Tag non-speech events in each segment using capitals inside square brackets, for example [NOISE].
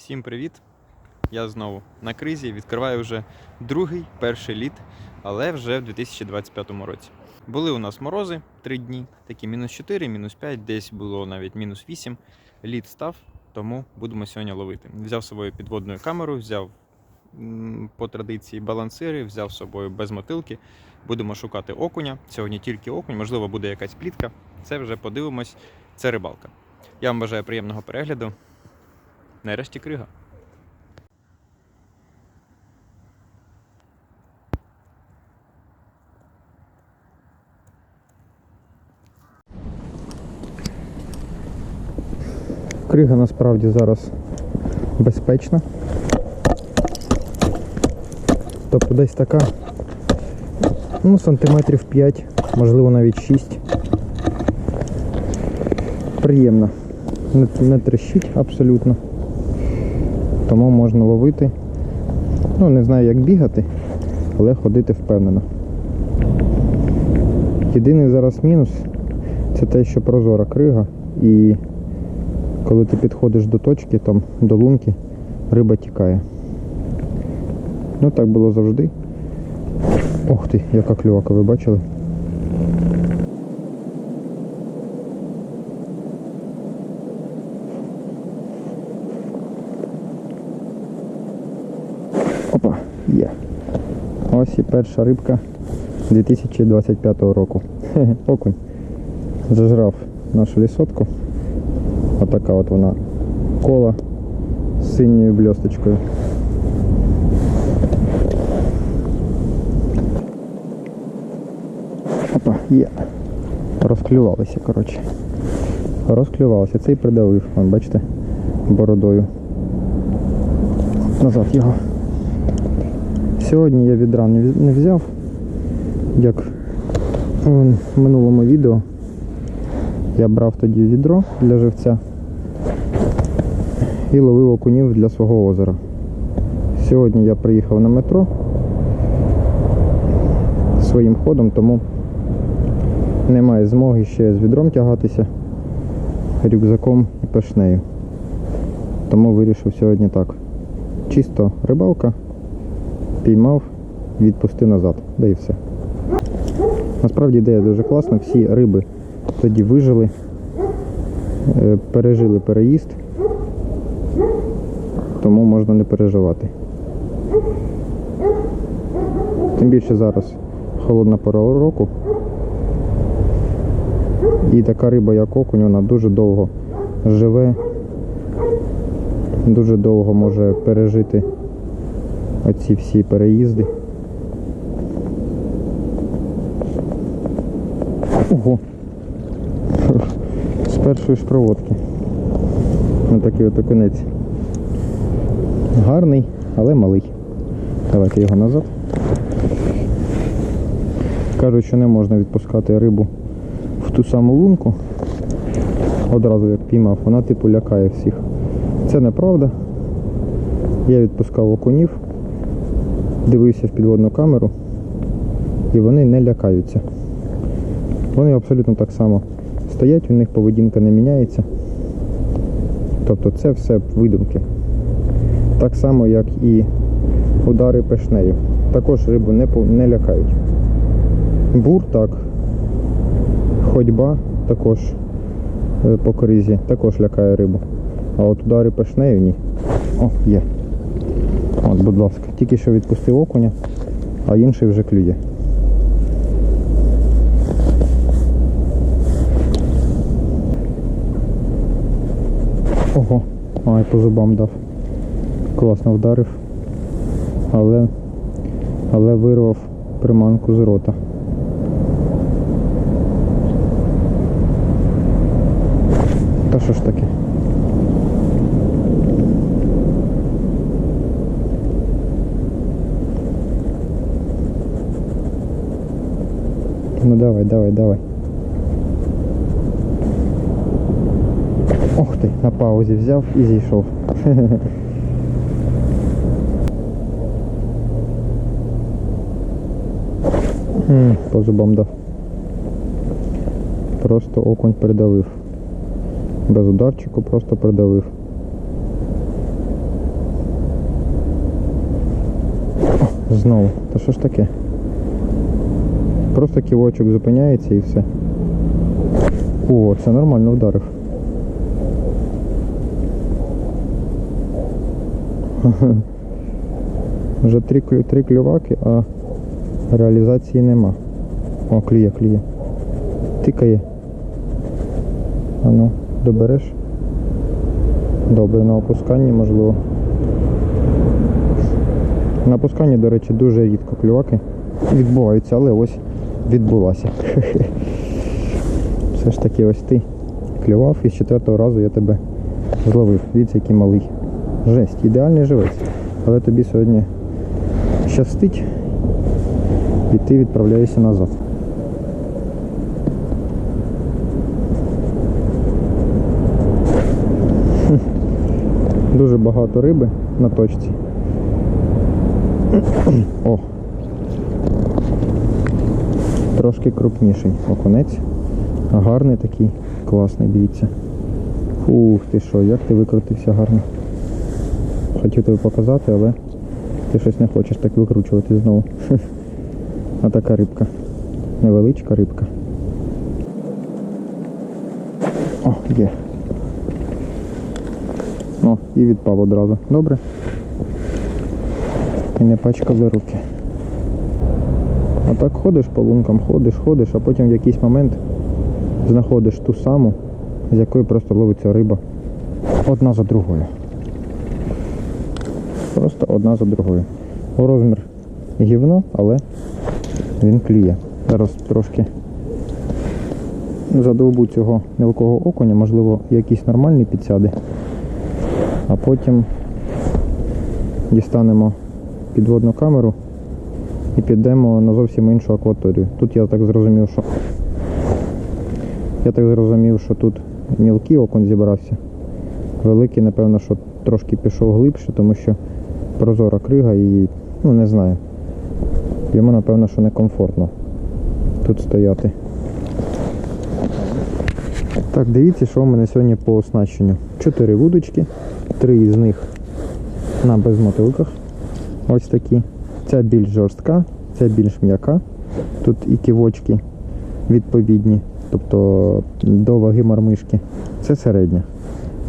Всім привіт! Я знову на кризі відкриваю вже другий перший літ, але вже в 2025 році. Були у нас морози три дні, такі мінус 4, мінус 5, десь було навіть мінус 8. Лід став, тому будемо сьогодні ловити. Взяв з собою підводну камеру, взяв по традиції балансири, взяв з собою без мотилки. Будемо шукати окуня. Сьогодні тільки окунь, можливо, буде якась плітка. Це вже подивимось. Це рибалка. Я вам бажаю приємного перегляду. Нарешті крига. Крига насправді зараз безпечна. Тобто десь така ну, сантиметрів 5, можливо навіть 6. Приємно. Не, не трещить абсолютно. Тому можна ловити. Ну, не знаю як бігати, але ходити впевнено. Єдиний зараз мінус це те, що прозора крига і коли ти підходиш до точки, там, до лунки, риба тікає. Ну так було завжди. Ох ти, яка клювака, ви бачили? Опа, є. Ось і перша рибка 2025 року. [LAUGHS] Окунь. Зажрав нашу лісотку. Отака от вона кола з синьою бльосточкою. Опа, є. Розклювалися, коротше. Розклювалися. Цей придавив, бачите, бородою. Назад його. Сьогодні я відра не взяв, як в минулому відео. Я брав тоді відро для живця і ловив окунів для свого озера. Сьогодні я приїхав на метро своїм ходом, тому немає змоги ще з відром тягатися, рюкзаком і пешнею. Тому вирішив сьогодні так. Чисто рибалка, піймав, відпустив назад. Да і все. Насправді ідея дуже класна, всі риби тоді вижили, е, пережили переїзд, тому можна не переживати. Тим більше зараз холодна пора року. І така риба, як окунь, вона дуже довго живе, дуже довго може пережити оці всі переїзди. Ого! З першої ж проводки. Ось такий от окунець. Гарний, але малий. Давайте його назад. Кажуть, що не можна відпускати рибу в ту саму лунку. Одразу як піймав, вона типу лякає всіх. Це неправда. Я відпускав окунів, дивився в підводну камеру, і вони не лякаються. Вони абсолютно так само стоять, у них поведінка не міняється. Тобто це все видумки. Так само, як і удари пешнею. Також рибу не, не лякають. Бур так. Ходьба також е, по кризі також лякає рибу. А от удари пешнею ні. О, є. От, будь ласка, тільки що відпустив окуня, а інший вже клює. Ого, ай, по зубам дав. Класно вдарив. Але, але вирвав приманку з рота. давай, давай, давай. Ох ты, на паузе взяв и зійшов. [LAUGHS] По зубам дав. Просто окунь придавив. Без ударчику просто придавив. Знову, та що ж таке? Просто ківочок зупиняється і все. О, це нормально ударив. [LAUGHS] Вже три, три клюваки, а реалізації нема. О, клює, клює. Тикає. А ну, добереш? Добре, на опусканні можливо. На опусканні, до речі, дуже рідко клюваки відбуваються, але ось відбулася. Все ж таки ось ти клював і з четвертого разу я тебе зловив. Дивіться, який малий. Жесть, ідеальний живець. Але тобі сьогодні щастить і ти відправляєшся назад. Дуже багато риби на точці. О. Трошки крупніший окунець. Гарний такий, класний, дивіться. Ух ти що, як ти викрутився гарно. Хотів тобі показати, але ти щось не хочеш так викручувати знову. [LAUGHS] А така рибка. Невеличка рибка. О, є. О, і відпав одразу. Добре. І не пачкали руки. А так ходиш по лункам, ходиш, ходиш, а потім в якийсь момент знаходиш ту саму, з якої просто ловиться риба одна за другою. Просто одна за другою. У розмір гівно, але він клює. Зараз трошки задовбу цього мілкого окуня, можливо, якийсь нормальний підсяде. А потім дістанемо підводну камеру і підемо на зовсім іншу акваторію. Тут я так зрозумів, що я так зрозумів, що тут мілкий окунь зібрався. Великий, напевно, що трошки пішов глибше, тому що прозора крига і, ну не знаю. Йому, напевно, що некомфортно тут стояти. Так, дивіться, що в мене сьогодні по оснащенню. Чотири вудочки, три із них на безмотилках. Ось такі. Ця більш жорстка, ця більш м'яка. Тут і ківочки відповідні, тобто до ваги мармишки. Це середня.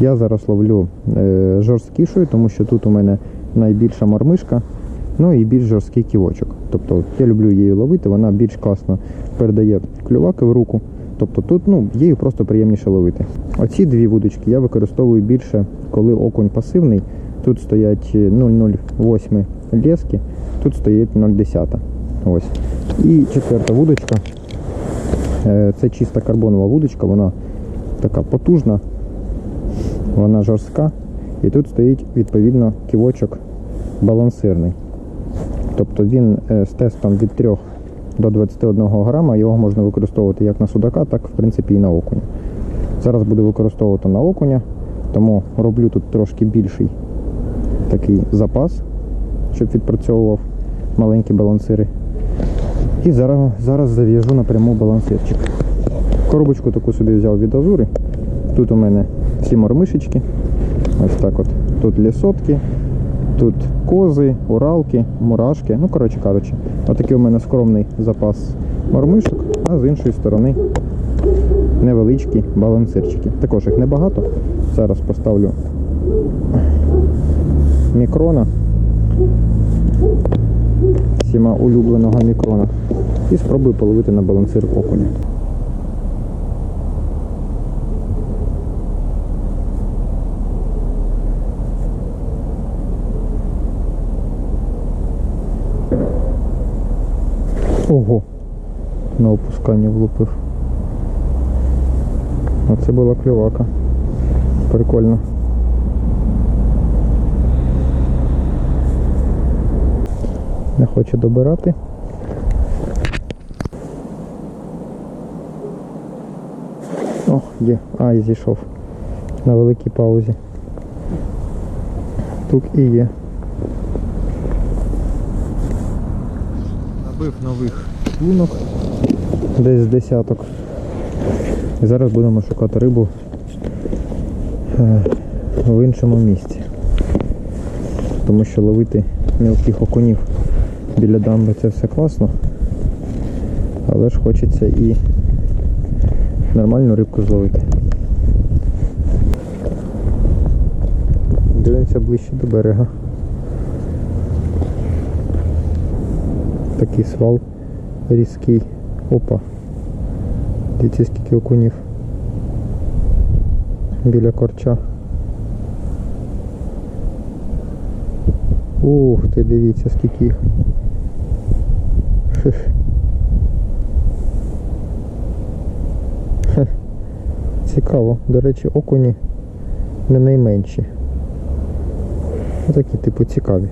Я зараз ловлю е, жорсткішою, тому що тут у мене найбільша мармишка, ну і більш жорсткий ківочок. Тобто я люблю її ловити, вона більш класно передає клюваки в руку. Тобто тут ну, її просто приємніше ловити. Оці дві вудочки я використовую більше, коли окунь пасивний. Тут стоять е, 0,08 лески, тут стоїть 0,10. Ось. І четверта вудочка. Е, Це чиста карбонова вудочка, вона така потужна, вона жорстка. І тут стоїть відповідно ківочок балансирний. Тобто він е, з тестом від 3 до 21 грама, його можна використовувати як на судака, так в принципі і на окуня. Зараз буду використовувати на окуня, тому роблю тут трошки більший такий запас, щоб відпрацьовував маленькі балансири. І зараз, зараз зав'яжу напряму балансирчик. Коробочку таку собі взяв від азури. Тут у мене всі мормишечки. Ось так от. Тут лісотки, тут кози, уралки, мурашки. Ну, коротше кажучи, отакий у мене скромний запас мормишок, а з іншої сторони невеличкі балансирчики. Також їх небагато. Зараз поставлю мікрона. Всіма улюбленого мікрона. І спробую половити на балансир окуня. Ого! На опусканні влупив. Оце була клювака. Прикольно. Не хоче добирати. О, є. А, і зійшов. На великій паузі. Тут і є. Набив нових лунок. Десь з десяток. І зараз будемо шукати рибу е, в іншому місці. Тому що ловити мілких окунів Біля дамби це все класно. Але ж хочеться і нормальну рибку зловити. Дивимося ближче до берега. Такий свал різкий. Опа. Дивіться скільки окунів. Біля корча. Ух ти, дивіться, скільки їх. [LAUGHS] Цікаво. До речі, окуні не найменші. Такі, типу, цікаві.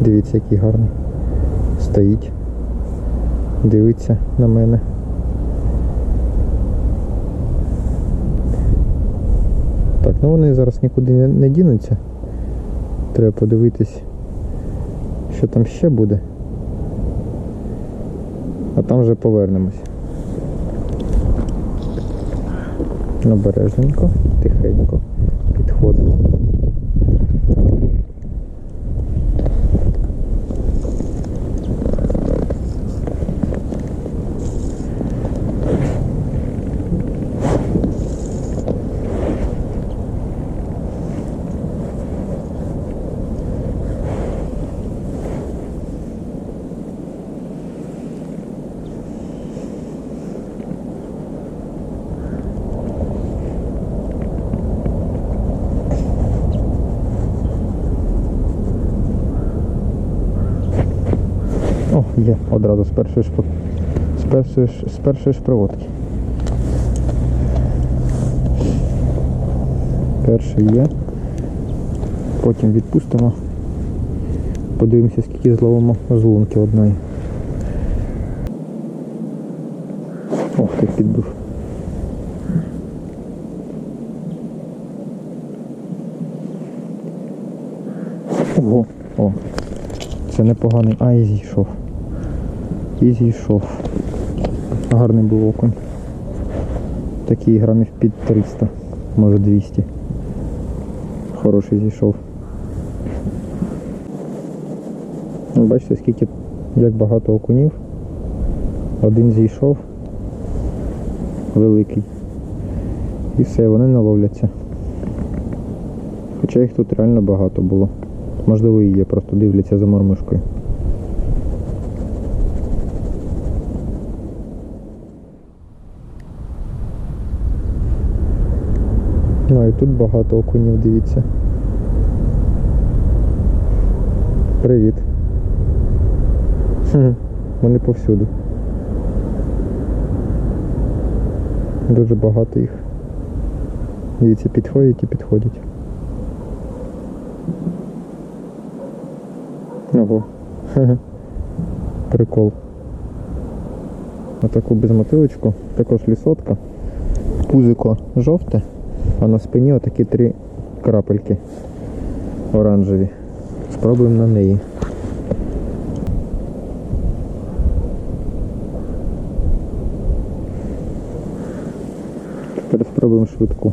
Дивіться, який гарний. Стоїть. Дивиться на мене. Так, ну вони зараз нікуди не дінуться. Треба подивитись, що там ще буде. А там вже повернемось. Обережненько, тихенько підходимо. О, є, одразу з першої ж, з першої ж, з першої ж проводки. Перший є. Потім відпустимо. Подивимося, скільки зловимо з лунки одної. Ох, ти підбив. Ого, о, це непоганий. А, і зійшов. І зійшов. Гарний був окунь. Такий грамів під 300, може 200. Хороший зійшов. Ну, Бачите, скільки, як багато окунів. Один зійшов. Великий. І все, вони не ловляться. Хоча їх тут реально багато було. Можливо і є, просто дивляться за мормишкою. Ну і тут багато окунів, дивіться. Привіт. Хм, Вони повсюди. Дуже багато їх. Дивіться, підходять і підходять. Ого. [LAUGHS] Прикол. Отаку безмотилочку, також лісотка. Пузико жовте, а на спині отакі три крапельки оранжеві. Спробуємо на неї. Тепер спробуємо швидку.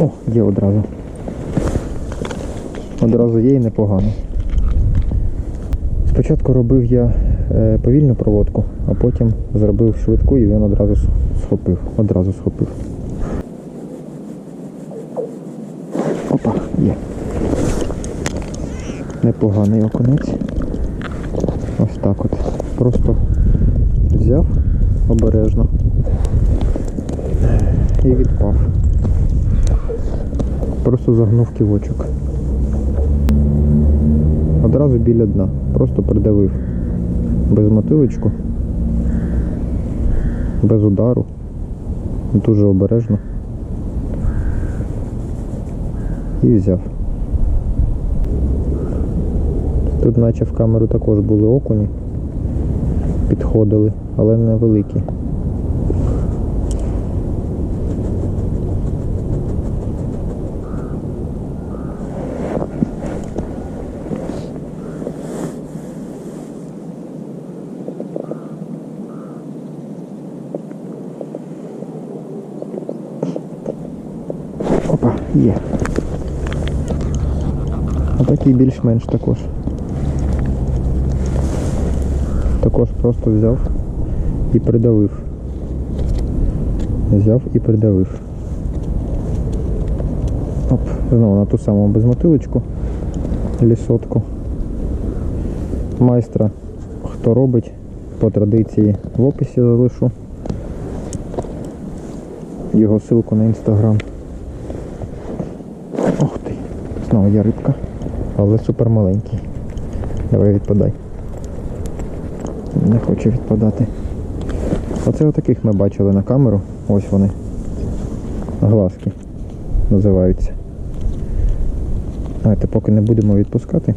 О, є одразу. Одразу є і непогано. Спочатку робив я е, повільну проводку, а потім зробив швидку і він одразу схопив. Одразу схопив. Опа, є. Непоганий окунець. Ось так от. Просто взяв обережно і відпав. Просто загнув ківочок. Одразу біля дна. Просто придавив. Без мотилочку. Без удару. Дуже обережно. І взяв. Тут наче в камеру також були окуні. Підходили, але не великі. Опа, є. Такий більш-менш також. Також просто взяв і придавив. Взяв і придавив. Оп, знову на ту саму безмотилочку, лісотку. Майстра, хто робить, по традиції в описі залишу його ссылку на інстаграм. Ох ти, знову є рибка, але супер маленький. Давай відпадай. Не хочу відпадати. Оце отаких ми бачили на камеру. Ось вони. Глазки називаються. Давайте поки не будемо відпускати.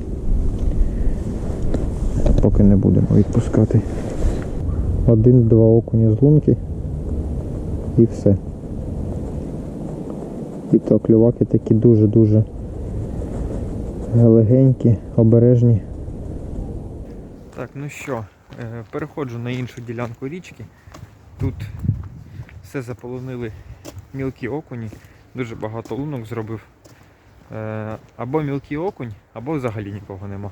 Поки не будемо відпускати. Один-два окуні з лунки і все. І то клюваки такі дуже-дуже легенькі, обережні. Так, ну що, е, переходжу на іншу ділянку річки. Тут все заполонили мілкі окуні, дуже багато лунок зробив. Е, Або мілкий окунь, або взагалі нікого нема.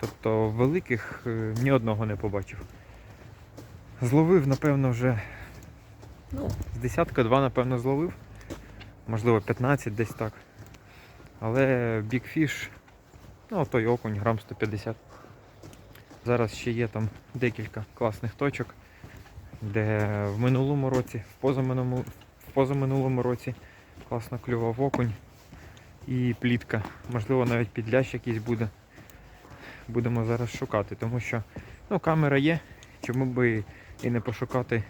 Тобто великих е, ні одного не побачив. Зловив, напевно, вже з десятка два, напевно, зловив. Можливо, 15 десь так. Але бікфіш, ну той окунь, грам 150. Зараз ще є там декілька класних точок, де в минулому році, в позаминулому, в позаминулому році класно клював окунь і плітка. Можливо, навіть підлящ якийсь буде. Будемо зараз шукати, тому що ну, камера є, чому би і не пошукати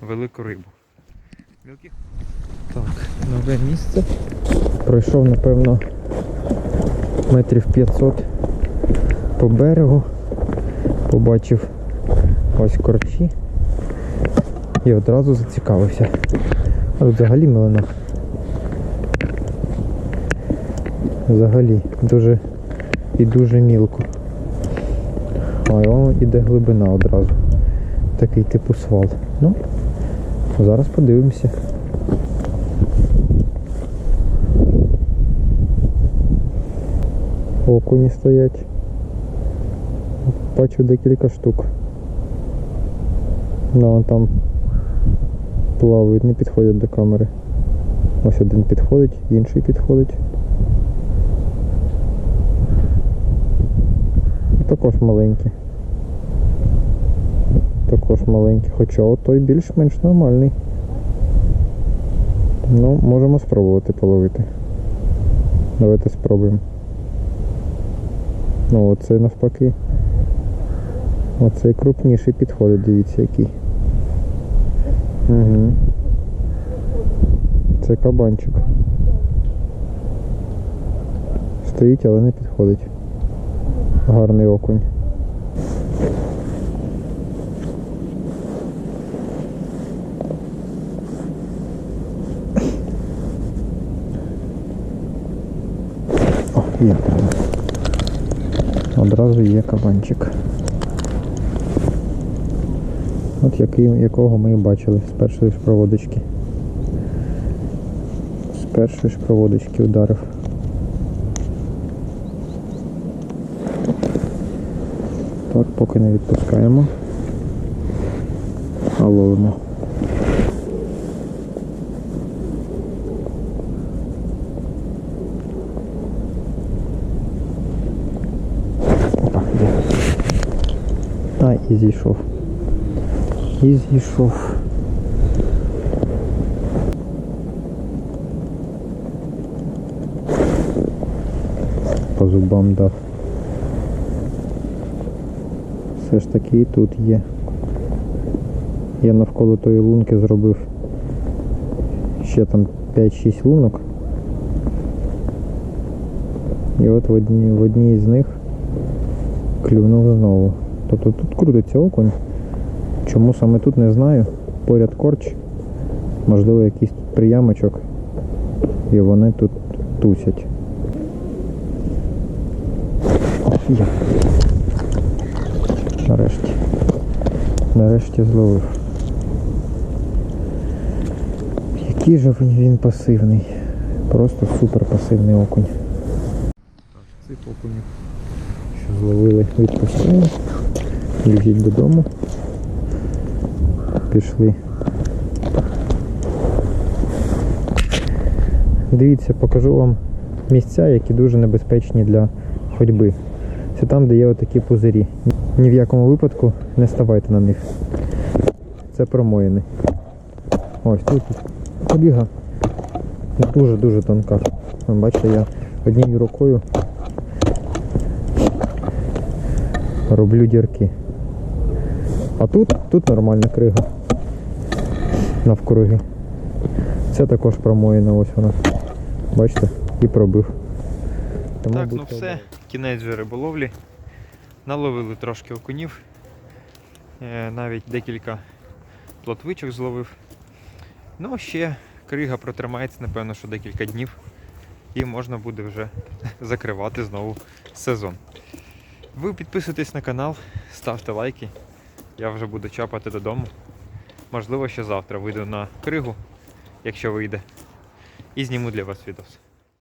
велику рибу. Так, нове місце. Пройшов, напевно, метрів 500 по берегу. Побачив ось корчі і одразу зацікавився. А тут взагалі милина. Взагалі дуже і дуже мілко. А воно іде глибина одразу. Такий типу свал. Ну, зараз подивимося. Окуні стоять. Бачу декілька штук. Ну, вон там плавають, не підходять до камери. Ось один підходить, інший підходить. Також маленькі. Також маленькі, хоча от той більш-менш нормальний. Ну, можемо спробувати половити. Давайте спробуємо. Ну, оце навпаки. Оцей крупніший підходить, дивіться який. Угу. Це кабанчик. Стоїть, але не підходить. Гарний окунь. О, є. Одразу є кабанчик. От який, якого ми і бачили з першої ж проводочки. З першої ж проводочки ударив. Так, поки не відпускаємо. А ловимо. І зійшов. І зійшов. По зубам дав. Все ж таки і тут є. Я навколо тої лунки зробив ще там 5-6 лунок. І от в одній, в одній з них клюнув знову. Тобто тут крутиться окунь. Чому саме тут не знаю. Поряд корч. Можливо якийсь тут приямочок. І вони тут тусять. О. Нарешті. Нарешті зловив. Який же він, пасивний. Просто супер пасивний окунь. Так, цих окунів, що зловили, відпускаємо. Біжіть додому. Пішли. Дивіться, покажу вам місця, які дуже небезпечні для ходьби. Це там, де є отакі пузирі. Ні в якому випадку не ставайте на них. Це промоїни. Ось тут коліга дуже-дуже тонка. Бачите, я однією рукою роблю дірки. А тут, тут нормальна крига. Навкруги. Це також промоїна, ось вона. Бачите? І пробив. Тому Так, ну все, обережні. кінець вже риболовлі. Наловили трошки окунів. Е, Навіть декілька плотвичок зловив. Ну, ще крига протримається, напевно, що декілька днів. І можна буде вже [LAUGHS] закривати знову сезон. Ви підписуйтесь на канал, ставте лайки. Я вже буду чапати додому. Можливо, ще завтра вийду на кригу, якщо вийде. І зніму для вас відос.